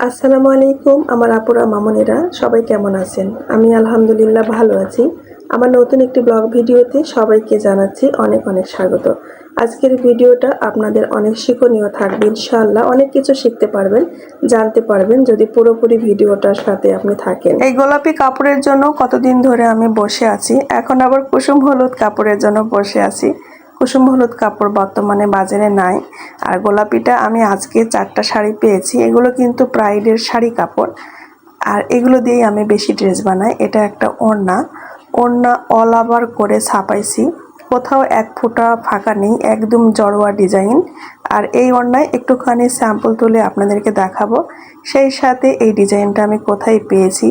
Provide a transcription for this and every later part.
আসসালামু আলাইকুম, আমার আপুরা, মামনিরা, সবাই কেমন আছেন? আমি আলহামদুলিল্লাহ ভালো আছি। আমার নতুন একটি ব্লগ ভিডিওতে সবাইকে জানাচ্ছি অনেক অনেক স্বাগত। আজকের ভিডিওটা আপনাদের অনেক শিক্ষণীয় থাকবে, ইনশাআল্লাহ অনেক কিছু শিখতে পারবেন, জানতে পারবেন যদি পুরোপুরি ভিডিওটার সাথে আপনি থাকেন। এই গোলাপি কাপড়ের জন্য কতদিন ধরে আমি বসে আছি? এখন আবার কুসুম হলুদ কাপড়ের জন্য বসে আছি। কুসুম হলুদ কাপড় বর্তমানে বাজারে নাই। আর গোলাপিটা আমি আজকে চারটা শাড়ি পেয়েছি। এগুলো কিন্তু প্রাইডের শাড়ি কাপড়। আর এগুলো দিয়েই আমি বেশি ড্রেস বানাই। এটা একটা ওড়না। ওড়না অল আবার করে ছাপাইছি। কোথাও এক ফোঁটা ফাঁকা নেই, একদম জড়োয়া ডিজাইন। আর এই অন্যায় একটুখানি স্যাম্পল তুলে আপনাদেরকে দেখাবো। সেই সাথে এই ডিজাইনটা আমি কোথায় পেয়েছি,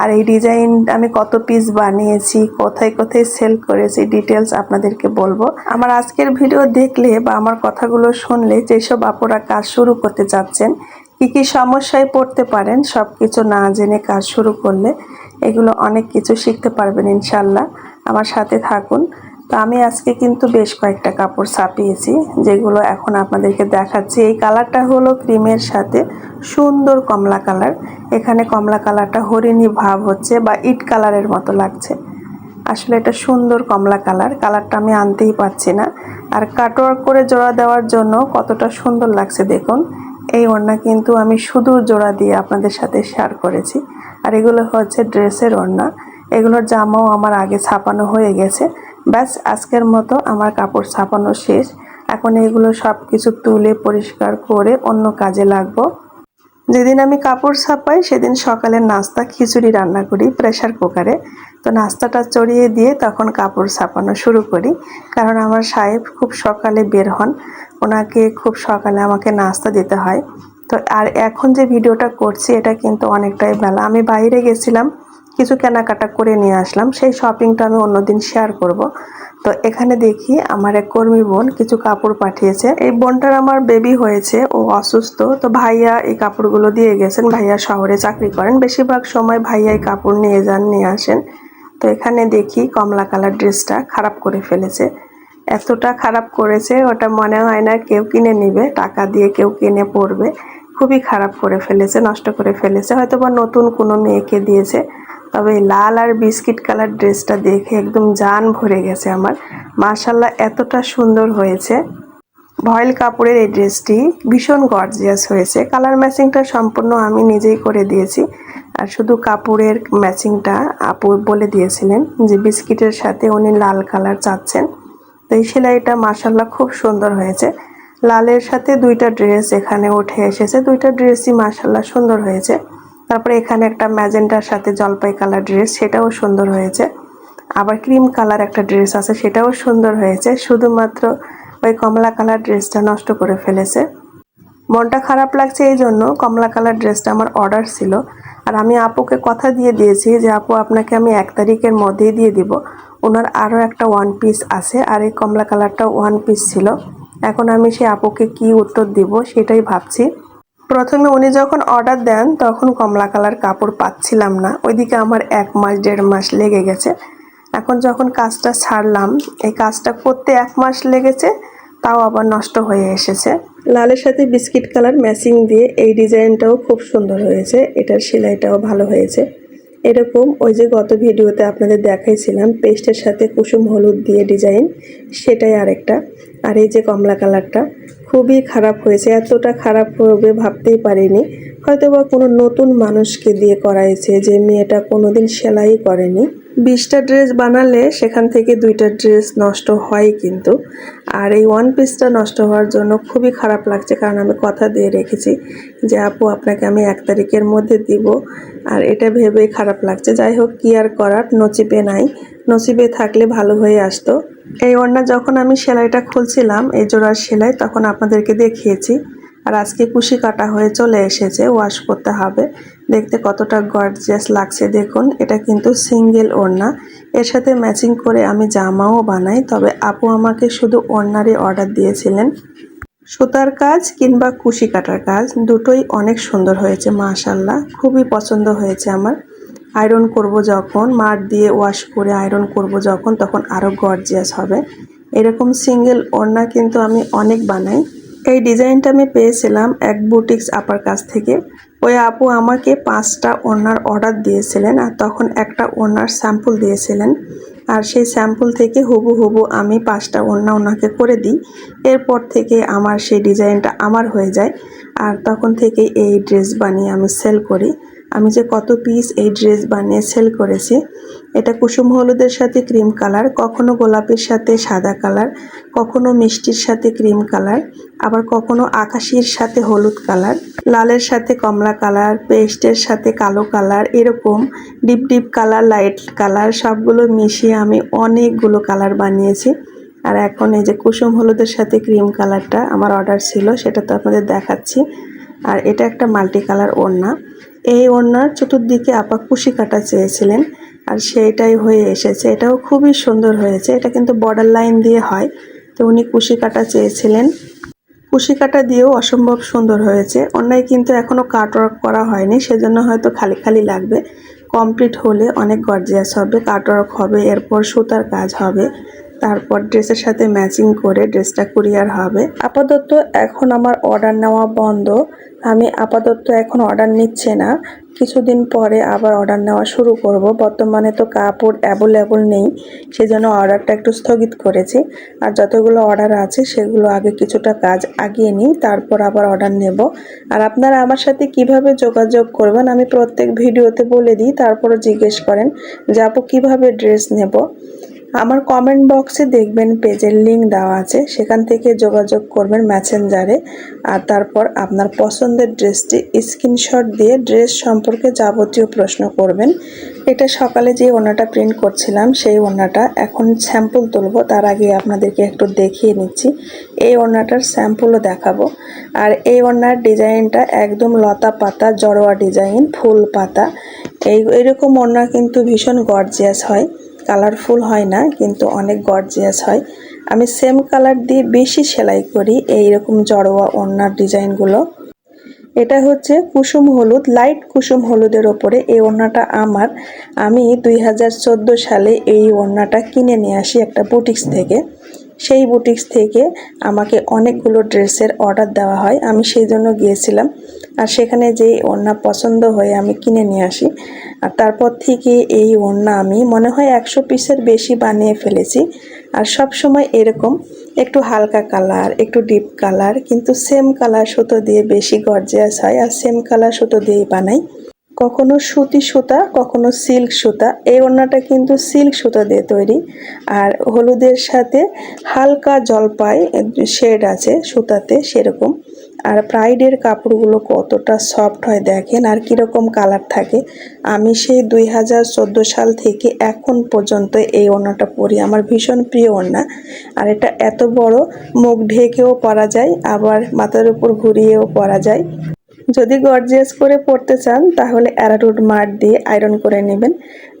আর এই ডিজাইন আমি কত পিস বানিয়েছি, কোথায় কোথায় সেল করেছি ডিটেলস আপনাদেরকে বলব। আমার আজকের ভিডিও দেখলে বা আমার কথাগুলো শুনলে যেসব আপুরা কাজ শুরু করতে চাচ্ছেন, কি কি সমস্যায় পড়তে পারেন সব কিছু না জেনে কাজ শুরু করলে এগুলো অনেক কিছু শিখতে পারবেন ইনশাল্লাহ। আমার সাথে থাকুন। তো আমি আজকে কিন্তু বেশ কয়েকটা কাপড় ছাপিয়েছি, যেগুলো এখন আপনাদেরকে দেখাচ্ছি। এই কালারটা হলো ক্রিমের সাথে সুন্দর কমলা কালার। এখানে কমলা কালারটা হরিণী ভাব হচ্ছে বা ইট কালারের মতো লাগছে। আসলে এটা সুন্দর কমলা কালার, কালারটা আমি আনতেই পারছি না। আর কাটওয়ার্ক করে জোড়া দেওয়ার জন্য কতটা সুন্দর লাগছে দেখুন। এই ওড়না কিন্তু আমি শুধু জোড়া দিয়ে আপনাদের সাথে শেয়ার করেছি। আর এগুলো হচ্ছে ড্রেসের ওড়না। এগুলোর জামাও আমার আগে ছাপানো হয়ে গেছে। ব্যাস, আজকের মতো আমার কাপড় ছাপানো শেষ। এখন এগুলো সব কিছু তুলে পরিষ্কার করে অন্য কাজে লাগবো। যেদিন আমি কাপড় ছাপাই, সেদিন সকালের নাস্তা, খিচুড়ি রান্না করি প্রেশার কুকারে। তো নাস্তাটা চড়িয়ে দিয়ে তখন কাপড় ছাপানো শুরু করি। কারণ আমার সাহেব খুব সকালে বের হন। ওনাকে খুব সকালে আমাকে নাস্তা দিতে হয়। তো আর এখন যে ভিডিওটা করছি, এটা কিন্তু অনেকটাই বেলা। আমি বাইরে গেছিলাম। কিছু কেনাকাটা করে নিয়ে আসলাম। সেই শপিংটা আমি অন্যদিন শেয়ার করব। তো এখানে দেখি আমার এক কর্মী বোন কিছু কাপড় পাঠিয়েছে। এই বোনটার আমার বেবি হয়েছে, ও অসুস্থ। তো ভাইয়া এই কাপড়গুলো দিয়ে গেছেন। ভাইয়া শহরে চাকরি করেন। বেশিরভাগ সময় ভাইয়া এই কাপড় নিয়ে যান, নিয়ে আসেন। তো এখানে দেখি কমলা কালার ড্রেসটা খারাপ করে ফেলেছে। এতটা খারাপ করেছে, ওটা মনে হয় না কেউ কিনে নিবে। টাকা দিয়ে কেউ কিনে পড়বে খুবই খারাপ করে ফেলেছে, নষ্ট করে ফেলেছে। হয়তো বা নতুন কোনো মেয়েকে দিয়েছে। তবে লাল আর বিস্কিট কালার ড্রেসটা দেখে একদম জান ভরে গেছে আমার। মার্শাল্লাহ এতটা সুন্দর হয়েছে। ভয়েল কাপড়ের এই ড্রেসটি ভীষণ গর্জিয়াস হয়েছে। কালার ম্যাচিংটা সম্পূর্ণ আমি নিজেই করে দিয়েছি। আর শুধু কাপড়ের ম্যাচিংটা আপু বলে দিয়েছিলেন যে বিস্কিটের সাথে উনি লাল কালার চাচ্ছেন। তো এই সেলাইটা মার্শাল্লাহ খুব সুন্দর হয়েছে। লালের সাথে দুইটা ড্রেস এখানে উঠে এসেছে। দুইটা ড্রেসই মার্শাল্লাহ সুন্দর হয়েছে। তারপরে এখানে একটা ম্যাজেন্টার সাথে জলপাই কালার ড্রেস, সেটাও সুন্দর হয়েছে। আবার ক্রিম কালার একটা ড্রেস আছে, সেটাও সুন্দর হয়েছে। শুধুমাত্র ওই কমলা কালার ড্রেসটা নষ্ট করে ফেলেছে। মনটা খারাপ লাগছে এই জন্য কমলা কালার ড্রেসটা আমার অর্ডার ছিল। আর আমি আপুকে কথা দিয়ে দিয়েছি যে, আপু, আপনাকে আমি এক তারিখের মধ্যেই দিয়ে দিব। ওনার আরও একটা ওয়ান পিস আছে, আর এই কমলা কালারটা ওয়ান পিস ছিল। এখন আমি সেই আপুকে কি উত্তর দিব সেটাই ভাবছি। প্রথমে উনি যখন অর্ডার দেন, তখন কমলা কালার কাপড় পাচ্ছিলাম না। ওইদিকে আমার এক মাস, দেড় মাস লেগে গেছে। এখন যখন কাজটা ছাড়লাম এই কাজটা করতে এক মাস লেগেছে, তাও আবার নষ্ট হয়ে এসেছে। লালের সাথে বিস্কিট কালার ম্যাচিং দিয়ে এই ডিজাইনটাও খুব সুন্দর হয়েছে। এটার সেলাইটাও ভালো হয়েছে। এরকম ওই যে গত ভিডিওতে আপনাদের দেখাইছিলাম, পেস্টের সাথে কুসুম হলুদ দিয়ে ডিজাইন, সেটাই আরেকটা। আর এই যে কমলা কালারটা খুবই খারাপ হয়েছে। এতটা খারাপ হবে ভাবতেই পারিনি। হয়তো বা কোনো নতুন মানুষকে দিয়ে করাইছে যে মেয়েটা কোনোদিন সেলাই করেনি। বিশটা ড্রেস বানালে সেখান থেকে দুইটা ড্রেস নষ্ট হয় কিন্তু। আর এই ওয়ান পিসটা নষ্ট হওয়ার জন্য খুবই খারাপ লাগছে কারণ আমি কথা দিয়ে রেখেছি যে, আপু, আপনাকে আমি এক তারিখের মধ্যে দিব। আর এটা ভেবেই খারাপ লাগছে। যাই হোক, কি আর করার? নচিবে নাই। নসিবে থাকলে ভালো হয়ে আসতো। এই ওড়না যখন আমি সেলাইটা খুলছিলাম, এই জোড়ার সেলাই তখন আপনাদেরকে দেখিয়েছি। আর আজকে কুশি কাটা হয়ে চলে এসেছে ওয়াশ করতে হবে। দেখতে কতটা গর্জিয়াস লাগছে, দেখুন। এটা কিন্তু সিঙ্গেল ওড়না এর সাথে ম্যাচিং করে আমি জামাও বানাই, তবে আপু আমাকে শুধু ওড়নারই অর্ডার দিয়েছিলেন। সুতার কাজ কিংবা কুশি কাটার কাজ, দুটোই অনেক সুন্দর হয়েছে মাশাল্লাহ খুবই পছন্দ হয়েছে আমার। আয়রন করব যখন, মার দিয়ে ওয়াশ করে আয়রন করব যখন, তখন আরও গর্জিয়াস হবে। এরকম সিঙ্গেল ওড়না কিন্তু আমি অনেক বানাই। এই ডিজাইনটা আমি পেয়েছিলাম এক বুটিক্স আপার কাছ থেকে। ওই আপু আমাকে পাঁচটা ওনার অর্ডার দিয়েছিলেন আর তখন একটা ওনার স্যাম্পল দিয়েছিলেন। আর সেই স্যাম্পল থেকে হুবু হুবু আমি পাঁচটা ওড়না ওনাকে করে দিই। এরপর থেকে আমার সেই ডিজাইনটা আমার হয়ে যায়। আর তখন থেকে এই ড্রেস বানিয়ে আমি সেল করি। আমি যে কত পিস এই ড্রেস বানিয়ে সেল করেছি, এটা কুসুম হলুদের সাথে ক্রিম কালার কখনো গোলাপের সাথে সাদা কালার কখনো মিষ্টির সাথে ক্রিম কালার আবার কখনো আকাশির সাথে হলুদ কালার লালের সাথে কমলা কালার পেস্টের সাথে কালো কালার এরকম deep deep colour light colour সবগুলো মিশিয়ে আমি অনেকগুলো কালার বানিয়েছি। আর এখন এই যে কুসুম হলুদের সাথে ক্রিম কালারটা আমার অর্ডার ছিল, সেটা তো আপনাদের দেখাচ্ছি। আর এটা একটা মাল্টি কালার ওড়না। এই ওড়নার চতুর্দিকে আপা কুশি কাটা চেয়েছিলেন আর সেইটাই হয়ে এসেছে। এটাও খুবই সুন্দর হয়েছে। এটা কিন্তু বর্ডার লাইন দিয়ে হয়। তো উনি কুশি কাটা চেয়েছিলেন। কুশি কাটা দিয়েও অসম্ভব সুন্দর হয়েছে। অন্যায় কিন্তু এখনও কাটওয়ার্ক করা হয়নি। সেজন্য হয়তো খালি খালি লাগবে। কমপ্লিট হলে অনেক গর্জিয়াস হবে। কাটওয়ার্ক হবে, এরপর সুতার কাজ হবে। তারপর ড্রেসের সাথে ম্যাচিং করে ড্রেসটা কুরিয়ার হবে। আপাতত এখন আমার অর্ডার নেওয়া বন্ধ। আমি আপাতত এখন অর্ডার নিচ্ছে না। কিছুদিন পরে আবার অর্ডার নেওয়া শুরু করব। বর্তমানে তো কাপড় অ্যাভেলেবল নেই, সেজন্য অর্ডারটা একটু স্থগিত করেছি। আর যতগুলো অর্ডার আছে, সেগুলো আগে কিছুটা কাজ আগিয়ে নিই, তারপর আবার অর্ডার নেব। আর আপনারা আমার সাথে কীভাবে যোগাযোগ করবেন, আমি প্রত্যেক ভিডিওতে বলে দিই, তারপরও জিজ্ঞেস করেন যে, আপু, কীভাবে ড্রেস নেব? আমার কমেন্ট বক্সে দেখবেন পেজের লিঙ্ক দেওয়া আছে। সেখান থেকে যোগাযোগ করবেন ম্যাসেঞ্জারে আর তারপর আপনার পছন্দের ড্রেসটি স্ক্রিনশট দিয়ে ড্রেস সম্পর্কে যাবতীয় প্রশ্ন করবেন। এটা সকালে যে ওনাটা প্রিন্ট করছিলাম, সেই ওনাটা এখন স্যাম্পল তুলবো। তার আগে আপনাদেরকে একটু দেখিয়ে নিচ্ছি। এই ওনাটার স্যাম্পলও দেখাবো। আর এই ওনার ডিজাইনটা একদম লতা পাতা, জড়োয়া ডিজাইন, ফুল পাতা। এই, এরকম ওনা কিন্তু ভীষণ গর্জিয়াস হয়। কালারফুল হয় না, কিন্তু অনেক গর্জিয়াস হয়। আমি সেম কালার দিয়ে বেশি সেলাই করি এই রকম জড়োয়া ওড়নার ডিজাইনগুলো। এটা হচ্ছে কুসুম হলুদ লাইট কুসুম হলুদের ওপরে এই ওড়নাটা আমার। আমি দুই হাজার চোদ্দ সালে এই ওড়নাটা কিনে নিয়ে আসি একটা বুটিক্স থেকে। সেই বুটিক্স থেকে আমাকে অনেকগুলো ড্রেসের অর্ডার দেওয়া হয়। আমি সেই জন্য গিয়েছিলাম। আর সেখানে যে ওড়না পছন্দ হয়ে আমি কিনে নিয়ে আসি। আর তারপর থেকে এই ওড়না আমি মনে হয় একশো পিসের বেশি বানিয়ে ফেলেছি। আর সব সময় এরকম একটু হালকা কালার, একটু ডিপ কালার, কিন্তু সেম কালার সুতো দিয়ে বেশি গর্জিয়াস হয়। আর সেম কালার সুতো দিয়েই বানাই। কখনো সুতি সুতা, কখনো সিল্ক সুতা। এই ওড়নাটা কিন্তু সিল্ক সুতা দিয়ে তৈরি। আর হলুদের সাথে হালকা জলপাই শেড আছে সুতাতে সেরকম। আর প্রাইডের কাপড়গুলো কতটা সফট হয় দেখেন আর কীরকম কালার থাকে। আমি সেই দুই হাজার চোদ্দ সাল থেকে এখন পর্যন্ত এই ওড়নাটা পরি। আমার ভীষণ প্রিয় ওড়না। আর এটা এত বড়, মুখ ঢেকেও পরা যায়, আবার মাথার উপর ঘুরিয়েও পরা যায়। যদি গর্জিয়াস করে পড়তে চান, তাহলে অ্যারারুট মার দিয়ে আয়রন করে নেবেন।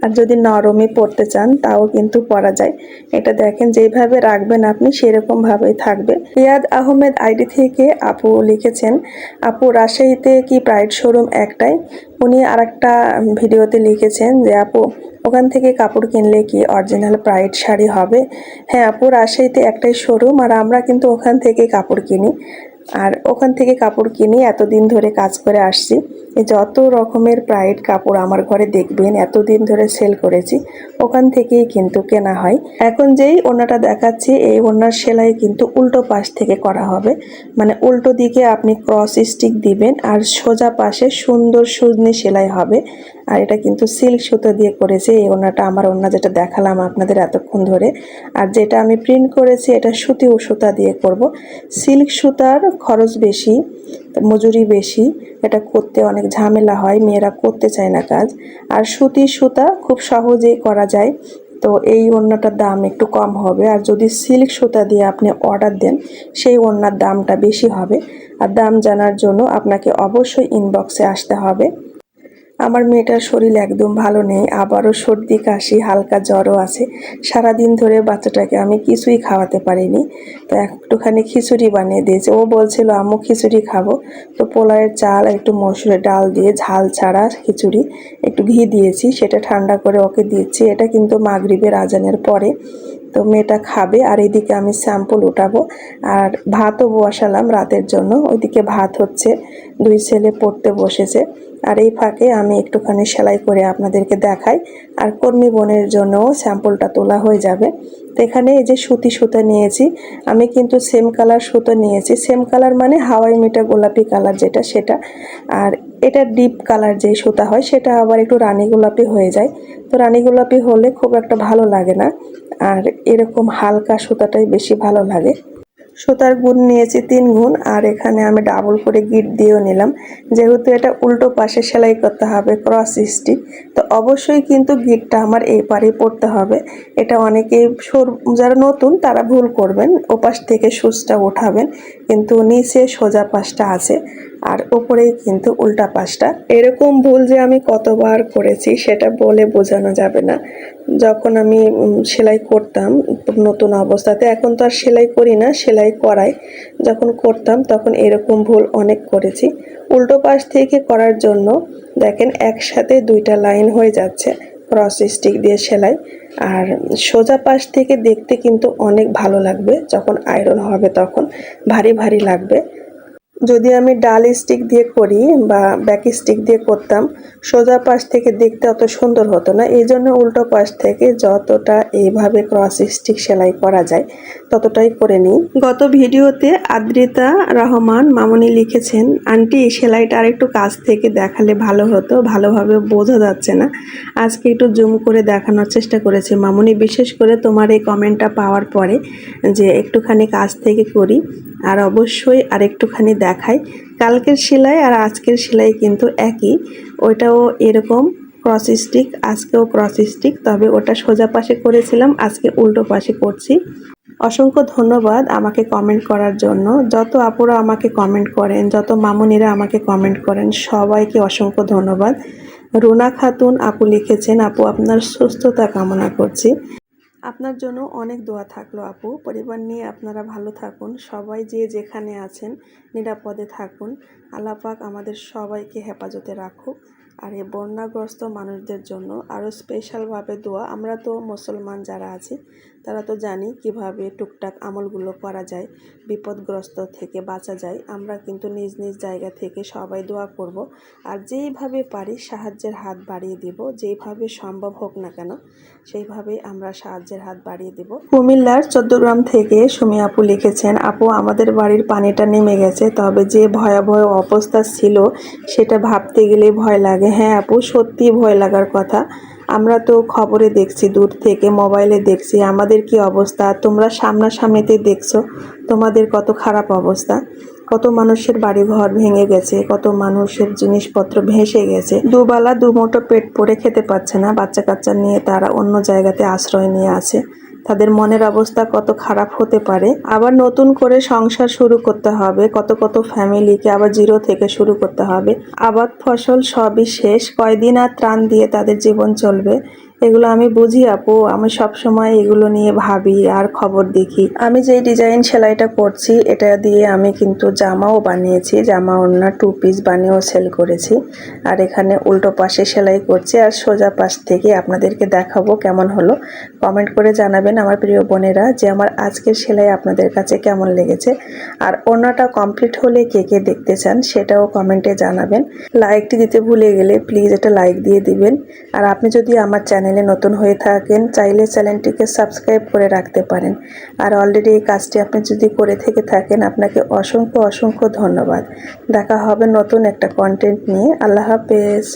আর যদি নরমই পড়তে চান, তাও কিন্তু পরা যায়। এটা দেখেন, যেভাবে রাখবেন আপনি, সেরকমভাবেই থাকবে। রিয়াদ আহমেদ আইডি থেকে আপু লিখেছেন, আপু, রাজশাহীতে কি প্রাইড শোরুম একটাই? উনি আর একটা ভিডিওতে লিখেছেন যে, আপু, ওখান থেকে কাপড় কিনলে কি অরিজিনাল প্রাইড শাড়ি হবে? হ্যাঁ আপু, রাজশাহীতে একটাই শোরুম আর আমরা কিন্তু ওখান থেকে কাপড় কিনি। আর ওখান থেকে কাপড় কিনে এতদিন ধরে কাজ করে আসছি। যত রকমের প্রাইড কাপড় আমার ঘরে দেখবেন, এতদিন ধরে সেল করেছি, ওখান থেকেই কিন্তু কেনা হয়। এখন যেই ওনাটা দেখাচ্ছি, এই ওনার সেলাই কিন্তু উল্টো পাশ থেকে করা হবে। মানে উল্টো দিকে আপনি ক্রস স্টিক দিবেন আর সোজা পাশে সুন্দর সুজনি সেলাই হবে। আর এটা কিন্তু সিল্ক সুতো দিয়ে করেছে, এই ওনাটা আমার ওনা যেটা দেখালাম আপনাদের এতক্ষণ ধরে। আর যেটা আমি প্রিন্ট করেছি, এটা সুতি ও সুতা দিয়ে করব। সিল্ক সুতার খরচ বেশি, মজুরি বেশি, এটা করতে অনেক ঝামেলা হয়, মেয়েরা করতে চায় না কাজ। আর সুতি সুতা খুব সহজেই করা যায়, তো এই ওড়নাটার দাম একটু কম হবে। আর যদি সিল্ক সুতা দিয়ে আপনি অর্ডার দেন, সেই ওড়নার দামটা বেশি হবে। আর দাম জানার জন্য আপনাকে অবশ্যই ইনবক্সে আসতে হবে। আমার মেয়েটার শরীর একদম ভালো নেই, আবারও সর্দি, কাশি, হালকা জ্বরও আছে। সারাদিন ধরে বাচ্চাটাকে আমি কিছুই খাওয়াতে পারিনি। তো একটুখানি খিচুড়ি বানিয়ে দিয়েছে। ও বলছিল, আম্মু, খিচুড়ি খাব। তো পোলায়ের চাল, একটু মসুরের ডাল দিয়ে ঝাল ছাড়া খিচুড়ি, একটু ঘি দিয়েছি। সেটা ঠান্ডা করে ওকে দিচ্ছি। এটা কিন্তু মাগরিবের আজানের পরে। তো মেয়েটা খাবে আর এদিকে আমি স্যাম্পল উঠাবো। আর ভাতও বসালাম রাতের জন্য। ওইদিকে ভাত হচ্ছে। দুই ছেলে পড়তে বসেছে। আর এই ফাঁকে আমি একটুখানি সেলাই করে আপনাদেরকে দেখাই। আর কর্মী বোনের জন্যও স্যাম্পলটা তোলা হয়ে যাবে। তো এখানে এই যে সুতি সুতো নিয়েছি, আমি কিন্তু সেম কালার সুতো নিয়েছি। সেম কালার মানে হাওয়াই মিটা গোলাপি কালার যেটা, সেটা। আর এটা ডিপ কালার যে সুতা হয়, সেটা আবার একটু রানী গোলাপি হয়ে যায়। তো রানী গোলাপি হলে খুব একটা ভালো লাগে না। আর এরকম হালকা সুতাটাই বেশি ভালো লাগে। সুতার গুণ নিয়েছি তিন গুণ, আর এখানে আমি ডাবল করে গিট দিয়েও নিলাম। যেহেতু এটা উল্টো পাশে সেলাই করতে হবে ক্রস স্টিক তো অবশ্যই কিন্তু গিটটা আমার এই পারেই পড়তে হবে। এটা অনেকেই সর যারা নতুন, তারা ভুল করবেন। ওপাশ থেকে সুচটা ওঠাবেন, কিন্তু নিচে সোজা পাশটা আছে, আর ওপরেই কিন্তু উল্টা পাশটা। এরকম ভুল যে আমি কতবার করেছি, সেটা বলে বোঝানো যাবে না। যখন আমি সেলাই করতাম নতুন অবস্থাতে, এখন তো আর সেলাই করি না, সেলাই করাই। যখন করতাম তখন এরকম ভুল অনেক করেছি। উল্টো পাশ থেকে করার জন্য দেখেন একসাথে দুইটা লাইন হয়ে যাচ্ছে ক্রস স্টিক দিয়ে সেলাই। আর সোজা পাশ থেকে দেখতে কিন্তু অনেক ভালো লাগবে, যখন আয়রন হবে তখন, ভারী ভারী লাগবে। যদি আমি ডাল স্টিক দিয়ে করি বা ব্যাক স্টিক দিয়ে করতাম, সোজা পাশ থেকে দেখতে অত সুন্দর হতো না। এই জন্য উল্টো পাশ থেকে যতটা এইভাবে ক্রস স্টিক সেলাই করা যায়, ততটাই করে নিই। গত ভিডিওতে আদ্রিতা রহমান মামনি লিখেছেন, আন্টি সেলাইটা আরেকটু কাছ থেকে দেখালে ভালো হতো, ভালোভাবে বোঝা যাচ্ছে না। আজকে একটু জুম করে দেখানোর চেষ্টা করেছি। মামনি, বিশেষ করে তোমার এই কমেন্টটা পাওয়ার পরে যে একটুখানি কাছ থেকে করি, আর অবশ্যই আর একটুখানি দেখাই কালকের সেলাই আর আজকের সেলাই কিন্তু একই। ওইটাও এরকম ক্রস স্টিক আজকেও ক্রস স্টিক তবে ওটা সোজা পাশে করেছিলাম, আজকে উল্টো পাশে করছি। অসংখ্য ধন্যবাদ আমাকে কমেন্ট করার জন্য। যত আপুরা আমাকে কমেন্ট করেন, যত মামুনিরা আমাকে কমেন্ট করেন, সবাইকে অসংখ্য ধন্যবাদ। রুনা খাতুন আপু লিখেছেন, আপু, আপনার সুস্থতা কামনা করছি। আপনার জন্য অনেক দোয়া থাকল আপু। পরিবার নিয়ে আপনারা ভালো থাকুন। সবাই যে যেখানে আছেন নিরাপদে থাকুন। আল্লাপাক আমাদের সবাইকে হেফাজতে রাখুক। আর এই বন্যাগ্রস্ত মানুষদের জন্য আরও স্পেশালভাবে দোয়া। আমরা তো মুসলমান যারা আছি তারা তো জানি কীভাবে টুকটাক আমলগুলো করা যায়, বিপদগ্রস্ত থেকে বাঁচা যায়। আমরা কিন্তু নিজ নিজ জায়গা থেকে সবাই দোয়া করব, আর যেইভাবে পারি সাহায্যের হাত বাড়িয়ে দিব, যেইভাবে সম্ভব হোক না কেন, সেইভাবেই আমরা সাহায্যের হাত বাড়িয়ে দেব। কুমিল্লার চোদ্দগ্রাম থেকে সুমি আপু লিখেছেন, আপু, আমাদের বাড়ির পানিটা নেমে গেছে, তবে যে ভয়াবহ অবস্থা ছিল, সেটা ভাবতে গেলে ভয় লাগে। হ্যাঁ আপু সত্যি ভয় লাগার কথা। আমরা তো খবরে দেখছি, দূর থেকে মোবাইলে দেখছি। আমাদের কি অবস্থা? তোমরা সামনাসামনিতে দেখছ? তোমাদের কত খারাপ অবস্থা? কত মানুষের বাড়ি ঘর ভেঙে গেছে, কত মানুষের জিনিসপত্র ভেসে গেছে। দুবেলা দুমোটো পেট পরে খেতে পাচ্ছে না বাচ্চা কাচ্চা নিয়ে তারা অন্য জায়গাতে আশ্রয় নিয়ে আছে। তাদের মনের অবস্থা কত খারাপ হতে পারে, আবার নতুন করে সংসার শুরু করতে হবে, কত কত ফ্যামিলিকে আবার জিরো থেকে শুরু করতে হবে, আবাদ ফসল সবই শেষ, কয়দিন আর ত্রাণ দিয়ে তাদের জীবন চলবে এগুলো আমি বুঝি, আপু। আমি সব সময় এগুলো নিয়ে ভাবি, আর খবর দেখি। আমি যেই ডিজাইন সেলাইটা করছি, এটা দিয়ে আমি কিন্তু জামাও বানিয়েছি। জামা ওড়না টু পিস বানিয়েও সেল করেছি। আর এখানে উল্টো পাশে সেলাই করছি, আর সোজা পাশ থেকে আপনাদেরকে দেখাবো কেমন হলো। কমেন্ট করে জানাবেন আমার প্রিয় বোনেরা যে আমার আজকের সেলাই আপনাদের কাছে কেমন লেগেছে। আর ওড়নাটা কমপ্লিট হলে কে কে দেখতে চান, সেটাও কমেন্টে জানাবেন। লাইকটি দিতে ভুলে গেলে প্লিজ এটা লাইক দিয়ে দিবেন। আর আপনি যদি আমার চ্যানেলে নতুন হয়ে থাকেন, চাইলে চ্যানেলটিকে সাবস্ক্রাইব করে রাখতে পারেন। আর অলরেডি এই কাজটি আপনি যদি করে থেকে থাকেন, আপনাকে অসংখ্য অসংখ্য ধন্যবাদ। দেখা হবে নতুন একটা কন্টেন্ট নিয়ে। আল্লাহ হাফেজ।